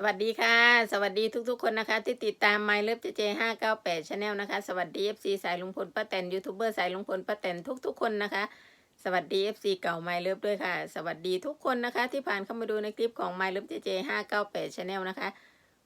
สวัสดีค่ะ สวัสดีทุกๆ คนนะคะ ที่ติดตาม My Love JJ 598 Channel นลนะคะ สวัสดี FC สายลุงพลป้าแตนยูทูบเบอร์สายลุงพลป้าแตนทุกๆ คนนะคะ สวัสดี FC เก่า My Love ด้วยค่ะ สวัสดีทุกคนนะคะ ที่ผ่านเข้ามาดูในคลิปของ My Love JJ 598 Channel นลนะคะ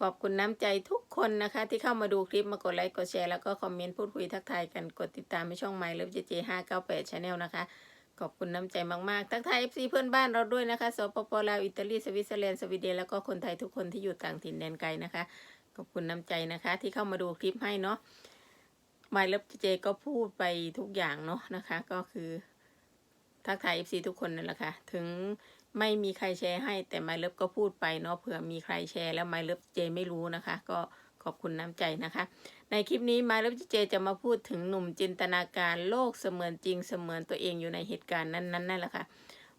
ขอบคุณน้ำใจทุกคนนะคะ ที่เข้ามาดูคลิปมากดไลค์กดแชร์แล้วก็คอมเมนต์พูดคุยทักทายกันกดติดตามในช่อง My Love JJ 598 Channel นะคะ ขอบคุณน้ำใจมาก ๆ ทั้งไทย FC เพื่อนบ้านเราด้วยนะคะสปปลาวอิตาลีสวิตเซอร์แลนด์สวีเดนแล้วก็คนไทยทุกคนที่อยู่ต่างถิ่นแดนไกลนะคะ ขอบคุณน้ำใจนะคะ ที่เข้ามาดูคลิปให้เนาะมายเลิฟเจก็พูดไปทุกอย่างเนาะนะคะ ก็คือทักทาย FC ทุกคนนั่นแหละค่ะ ถึงไม่มีใครแชร์ให้แต่มายเลิฟก็พูดไปเนาะเผื่อมีใครแชร์แล้วมายเลิฟเจไม่รู้นะคะ ก็ อบคุณน้ำใจนะคะ ในคลิปนี้มาแล้วเจจะมาพูดถึงหนุ่มจินตนาการโลกเสมือนจริงเสมือนตัวเองอยู่ในเหตุการณ์นั้นๆนั่นแหละค่ะ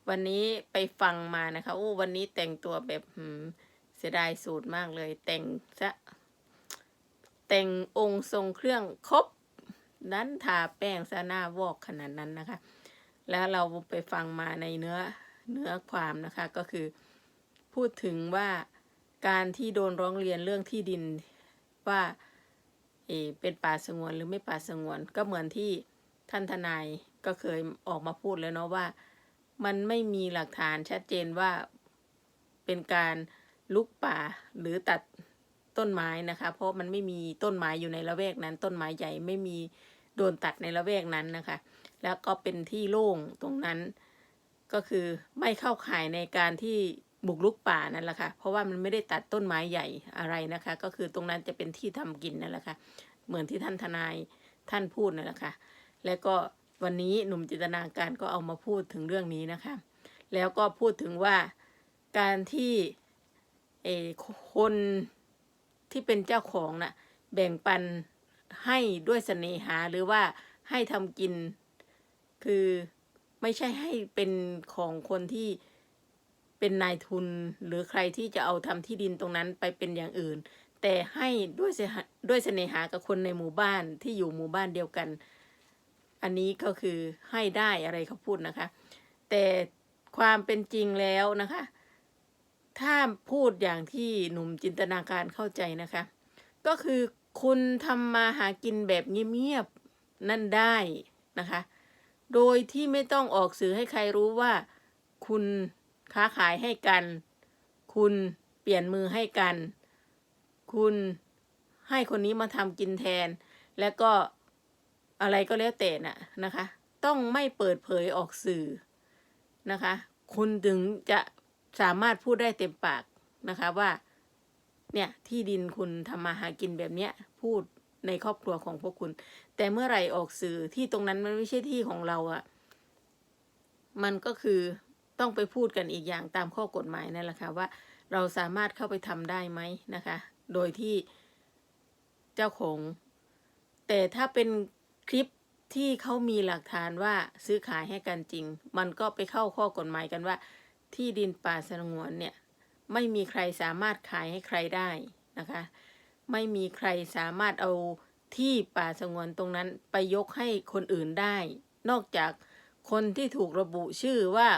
วันนี้ไปฟังมานะคะโอ้วันนี้แต่งตัวแบบเสียดายสูตรมากเลย แต่งซะแต่งองค์ทรงเครื่องครบนั้นทาแป้งซะหน้าวอกขนาดนั้นนะคะ แล้วเราไปฟังมาในเนื้อเนื้อความนะคะก็คือพูดถึงว่าการที่โดนร้องเรียนเรื่องที่ดิน ว่าเอเป็นป่าสงวนหรือไม่ป่าสงวนก็เหมือนที่ท่านทนายก็เคยออกมาพูดแล้วเนาะว่า มันไม่มีหลักฐานชัดเจนว่าเป็นการลุกป่าหรือตัดต้นไม้นะคะ เพราะมันไม่มีต้นไม้อยู่ในละแวกนั้น ต้นไม้ใหญ่ไม่มีโดนตัดในละแวกนั้นนะคะ แล้วก็เป็นที่โล่งตรงนั้นก็คือไม่เข้าข่ายในการที่ บุกลุกป่านั่นแหละค่ะ เพราะว่ามันไม่ได้ตัดต้นไม้ใหญ่อะไรนะคะ ก็คือตรงนั้นจะเป็นที่ทำกินนั่นแหละค่ะ เหมือนที่ท่านทนายท่านพูดนั่นแหละค่ะ แล้วก็วันนี้หนุ่มจินตนาการก็เอามาพูดถึงเรื่องนี้นะคะ แล้วก็พูดถึงว่าการที่เออคนที่เป็นเจ้าของน่ะแบ่งปันให้ด้วยเสน่หาหรือว่าให้ทำกิน คือไม่ใช่ให้เป็นของคนที่ เป็นนายทุนหรือใครที่จะเอาทำที่ดินตรงนั้นไปเป็นอย่างอื่น แต่ให้ด้วยด้วยเสน่หากับคนในหมู่บ้านที่อยู่หมู่บ้านเดียวกัน อันนี้ก็คือให้ได้อะไรเขาพูดนะคะ แต่ความเป็นจริงแล้วนะคะ ถ้าพูดอย่างที่หนุ่มจินตนาการเข้าใจนะคะ ก็คือคุณทำมาหากินแบบเงียบๆนั่นได้นะคะ โดยที่ไม่ต้องออกสื่อให้ใครรู้ว่าคุณ ค้าขายให้กัน คุณเปลี่ยนมือให้กัน คุณให้คนนี้มาทำกินแทน แล้วก็อะไรก็แล้วแต่น่ะนะคะ ต้องไม่เปิดเผยออกสื่อนะคะ คุณถึงจะสามารถพูดได้เต็มปากนะคะว่า เนี่ยที่ดินคุณทำมาหากินแบบเนี้ยพูดในครอบครัวของพวกคุณ แต่เมื่อไหร่ออกสื่อที่ตรงนั้นมันไม่ใช่ที่ของเราอะมันก็คือ ต้องไปพูดกันอีกอย่างตามข้อกฎหมายนั่นแหละค่ะว่าเราสามารถเข้าไปทำได้ไหมนะคะ โดยที่เจ้าของ แต่ถ้าเป็นคลิปที่เขามีหลักฐานว่าซื้อขายให้กันจริง มันก็ไปเข้าข้อกฎหมายกันว่า ที่ดินป่าสงวนเนี่ย ไม่มีใครสามารถขายให้ใครได้นะคะ ไม่มีใครสามารถเอาที่ป่าสงวนตรงนั้นไปยกให้คนอื่นได้ นอกจากคนที่ถูกระบุชื่อว่า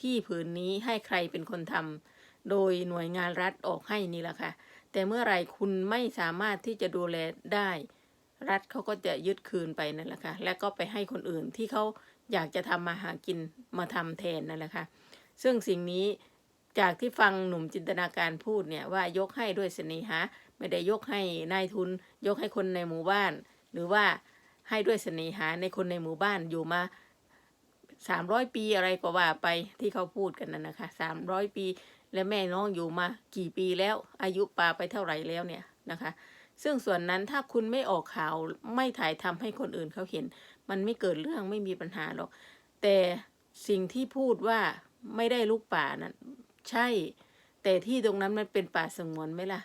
ที่ผืนนี้ให้ใครเป็นคนทำโดยหน่วยงานรัฐออกให้นี่แหละค่ะ แต่เมื่อไรคุณไม่สามารถที่จะดูแลได้ รัฐเขาก็จะยึดคืนไปนั่นแหละค่ะ และก็ไปให้คนอื่นที่เขาอยากจะทำมาหากินมาทำแทนนั่นแหละค่ะ ซึ่งสิ่งนี้จากที่ฟังหนุ่มจินตนาการพูดเนี่ยว่ายกให้ด้วยเสน่หาไม่ได้ยกให้นายทุน ยกให้คนในหมู่บ้าน หรือว่าให้ด้วยเสน่หาในคนในหมู่บ้านอยู่มา สามร้อยปีอะไรก็ว่าไปที่เขาพูดกันนั่นนะคะสามร้อยปี และแม่น้องอยู่มากี่ปีแล้ว อายุปาไปเท่าไหร่แล้วเนี่ยนะคะ ซึ่งส่วนนั้นถ้าคุณไม่ออกข่าวไม่ถ่ายทำให้คนอื่นเขาเห็น มันไม่เกิดเรื่องไม่มีปัญหาหรอก แต่สิ่งที่พูดว่าไม่ได้ลูกป่านั้นใช่ แต่ที่ตรงนั้นมันเป็นป่าสงวนไหมล่ะ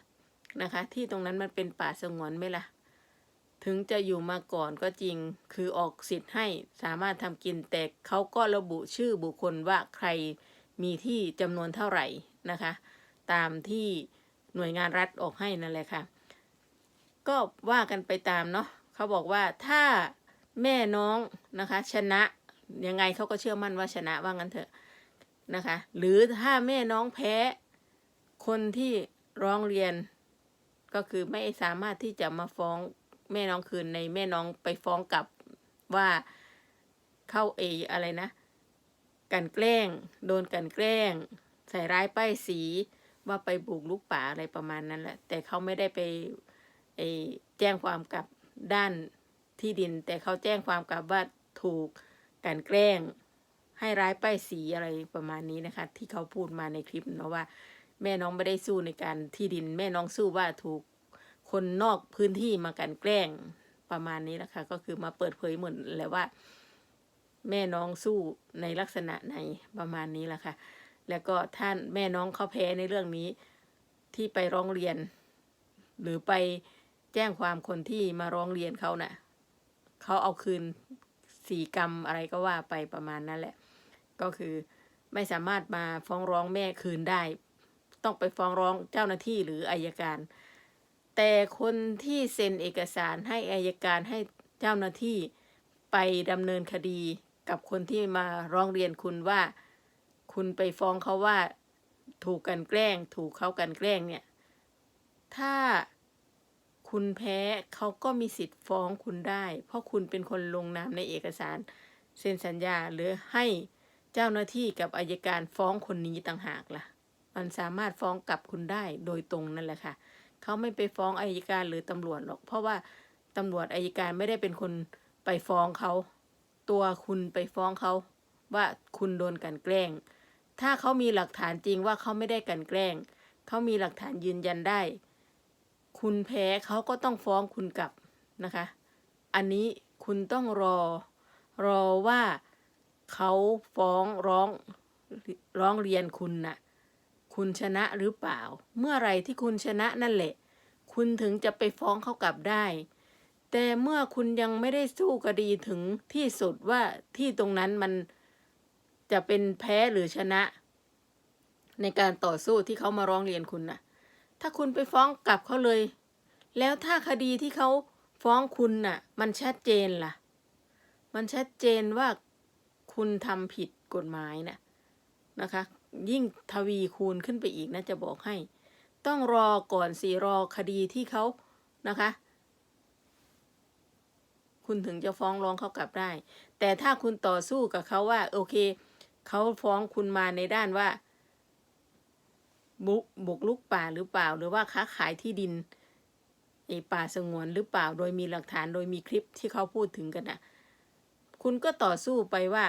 นะคะ ที่ตรงนั้นมันเป็นป่าสงวนไหมล่ะ ถึงจะอยู่มาก่อนก็จริง คือออกสิทธิ์ให้สามารถทำกินแต่เขาก็ระบุชื่อบุคคลว่าใครมีที่จำนวนเท่าไหร่นะคะ ตามที่หน่วยงานรัฐออกให้นั่นแหละค่ะ ก็ว่ากันไปตามเนาะเขาบอกว่าถ้าแม่น้องนะคะ ชนะยังไงเขาก็เชื่อมั่นว่าชนะว่างั้นเถอะนะคะ หรือถ้าแม่น้องแพ้ คนที่ร้องเรียน ก็คือไม่สามารถที่จะมาฟ้อง แม่น้องคืนในแม่น้องไปฟ้องกลับว่าเข้าเออะไรนะ กันแกล้ง โดนกันแกล้ง ใส่ร้ายป้ายสีว่าไปบุกลุกป่าอะไรประมาณนั้นแหละ แต่เขาไม่ได้ไปไอแจ้งความกับด้านที่ดิน แต่เขาแจ้งความกับว่าถูกกันแกล้ง ให้ร้ายป้ายสีอะไรประมาณนี้นะคะ ที่เขาพูดมาในคลิปเนาะว่า แม่น้องไม่ได้สู้ในการที่ดิน แม่น้องสู้ว่าถูก คนนอกพื้นที่มากันแกล้งประมาณนี้นะคะก็คือมาเปิดเผยเหมือนแหละว่า แม่น้องสู้ในลักษณะไหนประมาณนี้แหละค่ะ แล้วก็ท่านแม่น้องเขาแพ้ในเรื่องนี้ที่ไปร้องเรียน หรือไปแจ้งความคนที่มาร้องเรียนเขาน่ะเขาเอาคืนสีกรรมอะไรก็ว่าไปประมาณนั้นแหละ ก็คือไม่สามารถมาฟ้องร้องแม่คืนได้ ต้องไปฟ้องร้องเจ้าหน้าที่หรืออายการ แต่คนที่เซ็นเอกสารให้อายการให้เจ้าหน้าที่ไปดำเนินคดีกับคนที่มาร้องเรียนคุณว่า คุณไปฟ้องเขาว่า ถูกกันแกล้ง ถูกเขากันแกล้งเนี่ย ถ้าคุณแพ้เขาก็มีสิทธิ์ฟ้องคุณได้ เพราะคุณเป็นคนลงนามในเอกสารเซ็นสัญญาหรือให้เจ้าหน้าที่กับอายการฟ้องคนนี้ต่างหากล่ะ มันสามารถฟ้องกลับคุณได้โดยตรงนั่นแหละค่ะ เขาไม่ไปฟ้องอายการหรือตำรวจหรอก เพราะว่าตำรวจอายการไม่ได้เป็นคนไปฟ้องเขา ตัวคุณไปฟ้องเขาว่าคุณโดนกันแกล้ง ถ้าเขามีหลักฐานจริงว่าเขาไม่ได้กันแกล้ง เขามีหลักฐานยืนยันได้ คุณแพ้เขาก็ต้องฟ้องคุณกลับนะคะ อันนี้คุณต้องรอ รอว่าเขาฟ้องร้องร้องเรียนคุณน่ะ คุณชนะหรือเปล่า เมื่อไรที่คุณชนะนั่นแหละ คุณถึงจะไปฟ้องเขากลับได้ แต่เมื่อคุณยังไม่ได้สู้คดีถึงที่สุดว่าที่ตรงนั้นมันจะเป็นแพ้หรือชนะ ในการต่อสู้ที่เขามาร้องเรียนคุณน่ะ ถ้าคุณไปฟ้องกลับเขาเลย แล้วถ้าคดีที่เขาฟ้องคุณน่ะ มันชัดเจนล่ะ มันชัดเจนว่าคุณทำผิดกฎหมายน่ะนะคะ ยิ่งทวีคูณขึ้นไปอีกนะจะบอกให้ ต้องรอก่อนสิรอคดีที่เขานะคะ คุณถึงจะฟ้องร้องเขากลับได้ แต่ถ้าคุณต่อสู้กับเขาว่า โอเคเขาฟ้องคุณมาในด้านว่า บุกบุกลุกป่าหรือเปล่า หรือว่าค้าขายที่ดินไอป่าสงวนหรือเปล่า โดยมีหลักฐานโดยมีคลิปที่เขาพูดถึงกันนะคุณก็ต่อสู้ไปว่า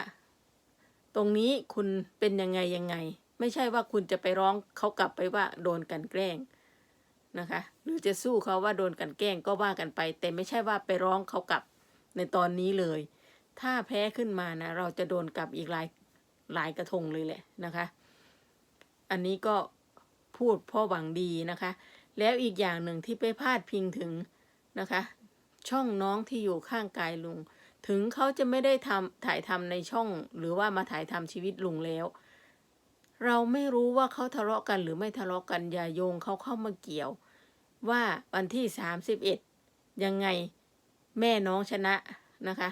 ตรงนี้คุณเป็นยังไงยังไง ไม่ใช่ว่าคุณจะไปร้องเขากลับไปว่าโดนกันแกล้งนะคะ หรือจะสู้เขาว่าโดนกันแกล้งก็ว่ากันไป แต่ไม่ใช่ว่าไปร้องเขากลับในตอนนี้เลย ถ้าแพ้ขึ้นมานะ เราจะโดนกลับอีกหลายหลายกระทงเลยแหละนะคะ อันนี้ก็พูดพ่อหวังดีนะคะ แล้วอีกอย่างหนึ่งที่ไปพาดพิงถึงนะคะ ช่องน้องที่อยู่ข้างกายลุง ถึงเขาจะไม่ได้ทำถ่ายทำในช่อง หรือว่ามาถ่ายทำชีวิตลุงแล้ว เราไม่รู้ว่าเขาทะเลาะกันหรือไม่ทะเลาะกันอย่าโยงเขาเข้ามาเกี่ยว ว่าวันที่สามสิบเอ็ดยังไงแม่น้องชนะนะคะ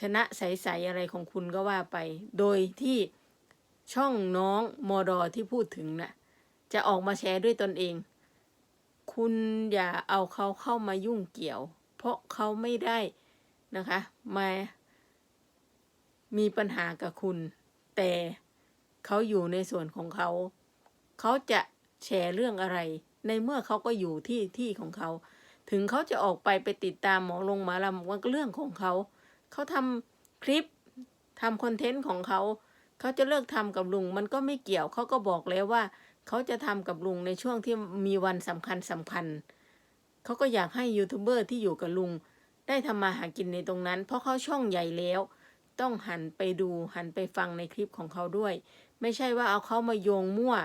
ชนะใสๆอะไรของคุณก็ว่าไป โดยที่ช่องน้องมอดอที่พูดถึงน่ะจะออกมาแชร์ด้วยตนเอง คุณอย่าเอาเขาเข้ามายุ่งเกี่ยว เพราะเขาไม่ได้ นะคะมามีปัญหากับคุณ แต่เขาอยู่ในส่วนของเขา เขาจะแชร์เรื่องอะไร ในเมื่อเขาก็อยู่ที่ที่ของเขา ถึงเขาจะออกไปไปติดตามหมอลงหมาลำมันก็เรื่องของเขา เขาทำคลิปทำคอนเทนต์ของเขา เขาจะเลิกทำกับลุง มันก็ไม่เกี่ยวเขาก็บอกแล้วว่า เขาจะทำกับลุงในช่วงที่มีวันสำคัญสำคัญ เขาก็อยากให้ยูทูบเบอร์ที่อยู่กับลุง ได้ทำมาหากินในตรงนั้น เพราะเขาช่องใหญ่แล้ว ต้องหันไปดูหันไปฟังในคลิปของเขาด้วย ไม่ใช่ว่าเอาเขามาโยงมั่ว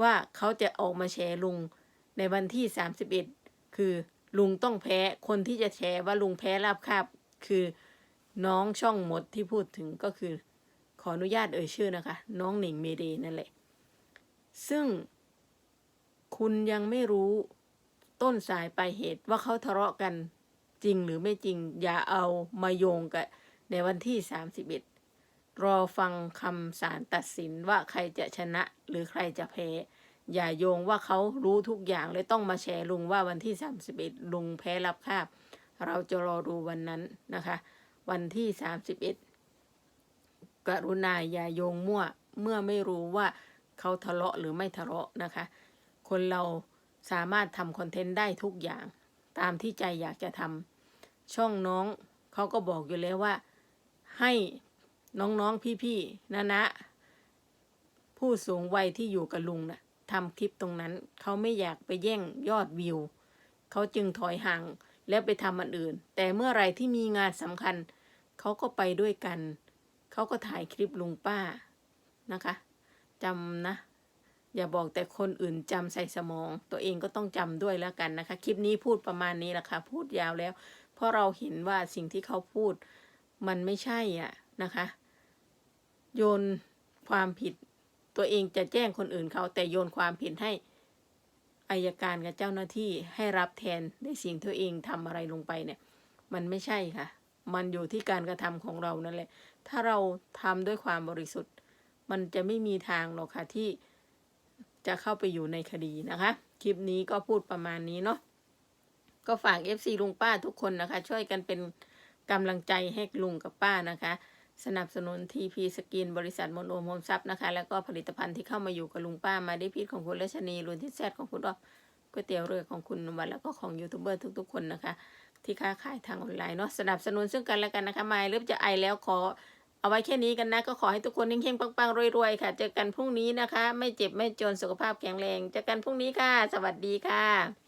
ว่าเขาจะออกมาแชร์ลุงในวันที่ 31 คือลุงต้องแพ้คนที่จะแชร์ว่าลุงแพ้ราบคาบ คือน้องช่องหมดที่พูดถึงก็คือ ขออนุญาตเอ่ยชื่อนะคะ น้องหนิงเมเดนั่นแหละ ซึ่ง คุณยังไม่รู้ต้นสายปลายเหตุว่าเขาทะเลาะกัน จริงหรือไม่จริง อย่าเอามาโยงกับในวันที่ 31 รอฟังคำศาลตัดสินว่าใครจะชนะหรือใครจะแพ้ อย่าโยงว่าเขารู้ทุกอย่างเลยต้องมาแชร์ลุงว่าวันที่สามสิบเอ็ดลุงแพ้รับคาบ เราจะรอดูวันนั้นนะคะ วันที่สามสิบเอ็ดกรุณาอย่าโยงมั่วเมื่อไม่รู้ว่าเขาทะเลาะหรือไม่ทะเลาะนะคะ คนเราสามารถทำคอนเทนต์ได้ทุกอย่าง ตามที่ใจอยากจะทำ ช่องน้องเขาก็บอกอยู่แล้วว่า ให้น้องๆพี่ๆนะนะผู้สูงวัยที่อยู่กับลุงนะ่ะทำคลิปตรงนั้น เขาไม่อยากไปแย่งยอดวิว เขาจึงถอยห่างแล้วไปทำอันอื่น แต่เมื่อไรที่มีงานสำคัญ เขาก็ไปด้วยกัน เขาก็ถ่ายคลิปลุงป้านะคะจำนะ อย่าบอกแต่คนอื่นจำใส่สมอง ตัวเองก็ต้องจำด้วยแล้วกันนะคะ คลิปนี้พูดประมาณนี้แหละค่ะ พูดยาวแล้ว เพราะเราเห็นว่าสิ่งที่เขาพูดมันไม่ใช่อะนะคะ โยนความผิดตัวเองจะแจ้งคนอื่นเขา แต่โยนความผิดให้อายการกับเจ้าหน้าที่ให้รับแทนในสิ่งที่ตัวเองทำอะไรลงไปเนี่ย มันไม่ใช่ค่ะ มันอยู่ที่การกระทำของเรานั่นแหละ ถ้าเราทำด้วยความบริสุทธิ์ มันจะไม่มีทางหรอกค่ะที่จะเข้าไปอยู่ในคดีนะคะ คลิปนี้ก็พูดประมาณนี้เนาะ ก็ฝาก FC ลุงป้าทุกคนนะคะ ช่วยกันเป็นกำลังใจให้ลุงกับป้านะคะ สนับสนุน TP สกินบริษัทมนโอมโฮมซับนะคะ แล้วก็ผลิตภัณฑ์ที่เข้ามาอยู่กับลุงป้ามาได้พิษของคุณรัชนีรุนที่แซดของคุณรอบก๋วยเตี๋ยวเรือของคุณนวัลแล้วก็ของยูทูบเบอร์ทุกๆ คนนะคะ ที่ค้าขายทางออนไลน์เนาะสนับสนุนซึ่งกันและกันนะคะไม่เริ่มจะไอแล้วขอเอาไว้แค่นี้กันนะ ก็ขอให้ทุกคนเฮงๆปังๆรวยๆค่ะ เจอกันพรุ่งนี้นะคะ ไม่เจ็บไม่จนสุขภาพแข็งแรง เจอกันพรุ่งนี้ค่ะ สวัสดีค่ะ